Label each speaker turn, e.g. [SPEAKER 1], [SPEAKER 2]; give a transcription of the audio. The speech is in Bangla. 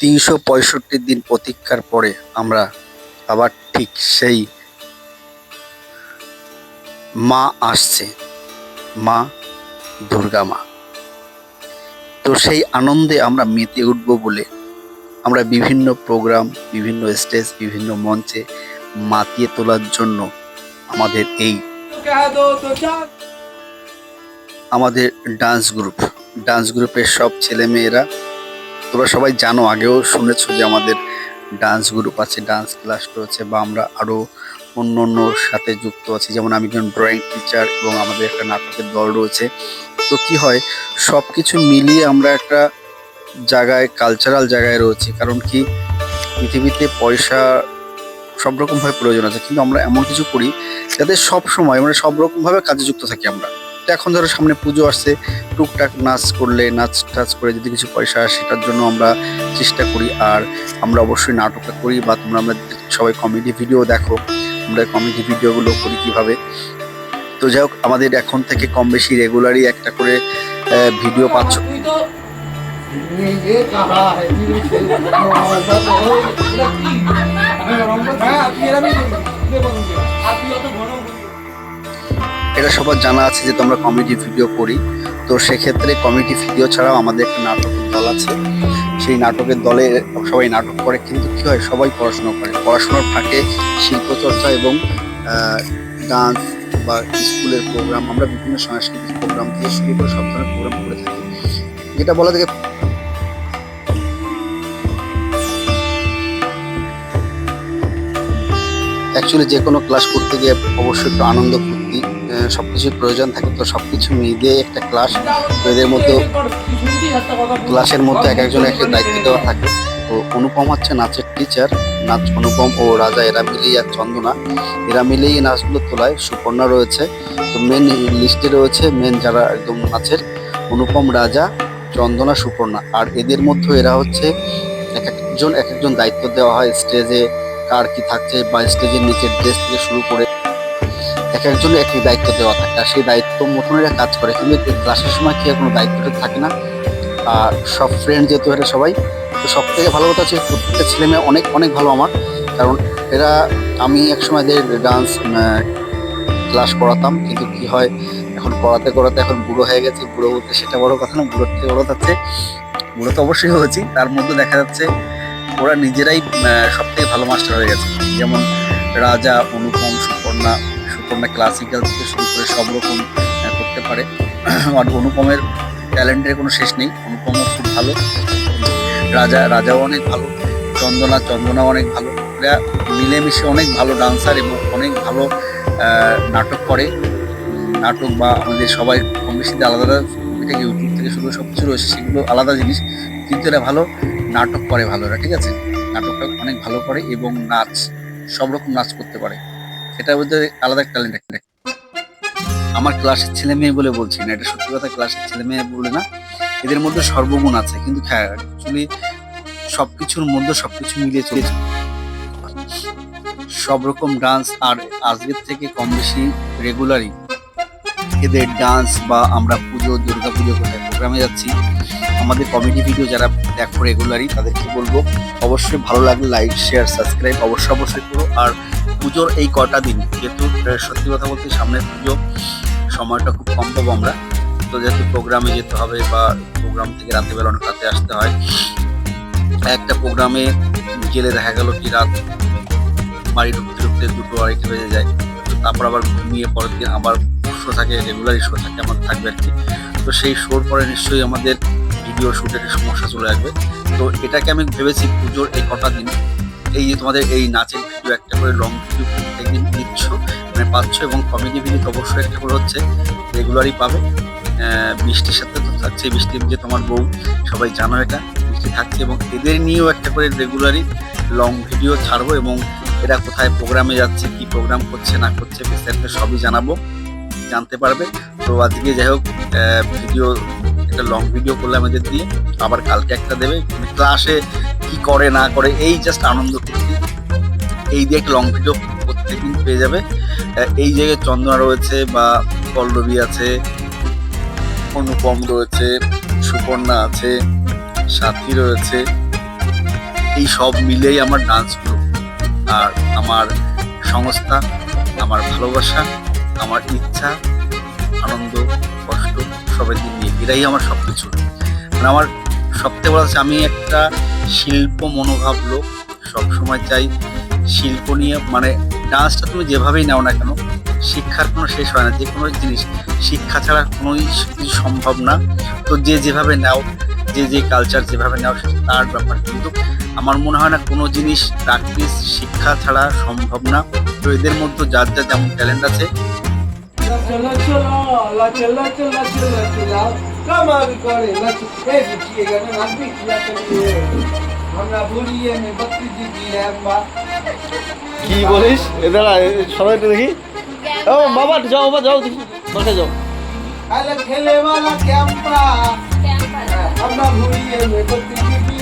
[SPEAKER 1] তিনশো পঁয়ষট্টি দিন প্রতীক্ষার পরে আমরা আবার ঠিক সেই মা আসছে, মা, দুর্গা মা। তো সেই আনন্দে আমরা মেতে উঠব বলে আমরা বিভিন্ন প্রোগ্রাম, বিভিন্ন স্টেজ, বিভিন্ন মঞ্চে মাতিয়ে তোলার জন্য আমাদের এই আমাদের ডান্স গ্রুপ, ডান্স গ্রুপের সব ছেলে মেয়েরা তোমরা সবাই জানো, আগেও শুনেছো যে আমাদের ডান্স গ্রুপ আছে ডান্স ক্লাস রয়েছে বা আমরা আরও অন্য অন্য সাথে যুক্ত আছি। যেমন আমি একজন ড্রয়িং টিচার এবং আমাদের একটা নাটকের দল রয়েছে। তো কি হয় সব কিছু মিলিয়ে আমরা একটা জায়গায় কালচারাল জায়গায় রয়েছি। কারণ কি, পৃথিবীতে পয়সা সব রকমভাবে প্রয়োজন আছে। কিন্তু আমরা এমন কিছু করি যাতে সব সময় মানে সব রকমভাবে কাজে যুক্ত থাকি আমরা। এখন ধরো সামনে পুজো আসছে, টুকটাক নাচ করলে, নাচ টাচ করে যদি কিছু পয়সা আসে, সেটার জন্য আমরা চেষ্টা করি। আর আমরা অবশ্যই নাটকটা করি বা তোমরা আমরা সবাই কমেডি ভিডিও দেখো। আমরা কমেডি ভিডিওগুলো করি কীভাবে। তো যাই হোক, আমাদের এখন থেকে কম বেশি রেগুলারই একটা করে ভিডিও পাচ্ছ।
[SPEAKER 2] তুই
[SPEAKER 1] এটা সবার জানা আছে যে তোমরা কমেডি ভিডিও করি। তো সেক্ষেত্রে কমেডি ভিডিও ছাড়াও আমাদের একটা নাটকের দল আছে। সেই নাটকের দলে সবাই নাটক করে, কিন্তু কী হয়, সবাই পড়াশোনা করে। পড়াশোনার ফাঁকে শিল্পচর্চা এবং ডান্স বা স্কুলের প্রোগ্রাম আমরা বিভিন্ন সাংস্কৃতিক প্রোগ্রাম থেকে শুরু করে সব ধরনের প্রোগ্রাম করে থাকি। যেটা বলা থেকে অ্যাকচুয়ালি যে কোনো ক্লাস করতে গিয়ে অবশ্যই একটু আনন্দ ফুর্তি। সব কিছুর প্রয়োজন থাকে, তো সব কিছু মিলিয়ে একটা ক্লাস এদের মধ্যে ক্লাসের মধ্যে এক একজন এক এক দায়িত্ব দেওয়া থাকে। তো অনুপম হচ্ছে নাচের টিচার নাচ অনুপম ও রাজা, এরা মিলেই আর চন্দনা। এরা মিলেই নাচগুলো তোলায়, সুপর্ণা রয়েছে, তো মেন লিস্টে রয়েছে মেন যারা একদম নাচের, অনুপম রাজা, চন্দনা, সুপর্ণা। আর এদের মধ্যে এরা হচ্ছে এক একজন এক একজন দায়িত্ব দেওয়া হয় স্টেজে কার কি থাকছে বা স্টেজের নিচের ড্রেস থেকে শুরু করে এক একজন এক এক দায়িত্ব দেওয়া থাকে। আর সেই দায়িত্ব মতন এরা কাজ করে। কিন্তু ক্লাসের সময় কি কোনো দায়িত্বটা থাকে না? আর সব ফ্রেন্ড যেহেতু এরা সবাই, তো সব থেকে ভালো কথা হচ্ছে প্রত্যেকটা ছেলে মেয়ে অনেক অনেক ভালো আমার। কারণ এরা, আমি একসময় এদের ডান্স ক্লাস করাতাম। কিন্তু কি হয়, এখন করাতে করাতে এখন বুড়ো হয়ে গেছে। বুড়ো বলতে সেটা বড় কথা না, বুড়োর থেকে বড় হচ্ছে। বুড়ো তো অবশ্যই হয়েছি। তার মধ্যে দেখা যাচ্ছে, ওরা নিজেরাই সব থেকে ভালো মাস্টার হয়ে গেছে। যেমন রাজা, অনুপম, সুপর্ণা সুপর্ণা ক্লাসিক্যাল থেকে শুরু করে সব রকম করতে পারে। আর অনুপমের ট্যালেন্টের কোনো শেষ নেই। অনুপমও খুব ভালো। রাজা, রাজাও অনেক ভালো। চন্দনা, চন্দনাও অনেক ভালো। এরা মিলেমিশে অনেক ভালো ডান্সার এবং অনেক ভালো নাটক করে। নাটক বা আমাদের সবাই কম বেশিতে আলাদা আলাদা থেকে ইউটিউব থেকে শুরু সব কিছু রয়েছে, সেগুলো আলাদা জিনিস। কিন্তু এরা ভালো নাটক করে ভালো, এরা, ঠিক আছে? নাটকটা অনেক ভালো করে এবং নাচ, সব রকম নাচ করতে পারে। এটার মধ্যে আলাদা ট্যালেন্ট আমার ক্লাসের ছেলে মেয়ে বলে বলছি না, এটা সত্যি কথা ক্লাসের ছেলে মেয়ে বলে না। এদের মধ্যে সর্বগুণ আছে, কিন্তু অ্যাকচুয়ালি সবকিছুর মধ্যে সবকিছু মিলিয়ে চলেছে। সব রকম ডান্স আর আজকের থেকে কম বেশি রেগুলারই এদের ডান্স বা আমরা পুজো, দুর্গা পুজো কোথায় প্রোগ্রামে যাচ্ছি। আমাদের কমেডি ভিডিও যারা দেখো রেগুলারই তাদেরকে বলব, অবশ্যই ভালো লাগলে লাইক শেয়ার সাবস্ক্রাইব অবশ্যই অবশ্যই করো। আর পুজোর এই কটা দিন, যেহেতু সত্যি কথা বলতে সামনে পুজো সময়টা খুব কম পাবো আমরা। তো যেহেতু প্রোগ্রামে যেতে হবে বা প্রোগ্রাম থেকে রাতে বেলা অনেক রাতে আসতে হয়, একটা প্রোগ্রামে গেলে দেখা গেল কি রাত বাড়ি ঢুকতে ঢুকতে দুটো আড়াইটে বেজে যায়। তারপর আবার ঘুমিয়ে পরের দিন আবার শো থাকে রেগুলারই শো থাকে, আমার থাকবে আর কি। তো সেই শোর পরে নিশ্চয়ই আমাদের ভিডিও শুটের সমস্যা চলে আসবে। তো এটাকে আমি ভেবেছি পুজোর এই কটা দিন এই যে তোমাদের এই নাচের ভিডিও একটা করে লং ভিডিও প্রত্যেকদিন দিচ্ছ মানে পাচ্ছ এবং কমেডি ভিডিও তো অবশ্যই একটা করে হচ্ছে রেগুলারই পাবে। বৃষ্টির সাথে তো থাকছে বৃষ্টি যে তোমার বউ, সবাই জানো এটা বৃষ্টি থাকছে এবং এদের নিয়েও একটা করে রেগুলারই লং ভিডিও ছাড়বো এবং এরা কোথায় প্রোগ্রামে যাচ্ছে, কি প্রোগ্রাম করছে, না করছে বিস্তারিত সবই জানাব, জানতে পারবে। তো আজকে যাই হোক ভিডিও একটা লং ভিডিও করলাম এদের দিয়ে, আবার কালকে একটা দেবে। মানে ক্লাসে কি করে, না করে, এই জাস্ট আনন্দ করতে এই দিয়ে একটা লং ভিডিও প্রত্যেকদিন পেয়ে যাবে। এই জায়গায় চন্দনা রয়েছে বা পল্লবী আছে, অনুপম রয়েছে, সুপর্ণা আছে, সাথী রয়েছে। এই সব মিলেই আমার ডান্স গ্রুপ আর আমার সংস্থা, আমার ভালোবাসা, আমার ইচ্ছা, আনন্দ, কষ্ট সবাই নিয়ে এরাই আমার সব কিছু মানে আমার সবথেকে বড় হচ্ছে আমি একটা শিল্প মনোভাব লোক সবসময় চাই শিল্প নিয়ে মানে ডান্সটা তুমি যেভাবেই নাও না কেন, শিক্ষার কোনো শেষ হয় না যে কোনো জিনিস। শিক্ষা ছাড়া কোনোই কিছু সম্ভব না। তো যে যেভাবে নাও, যে যে কালচার যেভাবে নাও তার ব্যাপার। কিন্তু আমার মনে হয় না কোনো জিনিস প্র্যাকটিস শিক্ষা ছাড়া সম্ভব না। তো এদের মধ্যে যার যার যেমন ট্যালেন্ট আছে।
[SPEAKER 2] চলো চলো। লা চলো চলো চলো চলো কামার করে নাচ এই বুঝিয়ে গেল নাচবি কি আছে আমরা ভুলিয়ে মে বত্তি দিদি হ্যাম্বা
[SPEAKER 3] কি বলিস? এদের সবাই একটু দেখি। ও বাবা যাও বাবা যাও দেখি। বসে যাও।
[SPEAKER 2] আরে খেলে वाला ক্যাম্পা। আমরা ভুলিয়ে মে বত্তি দিদি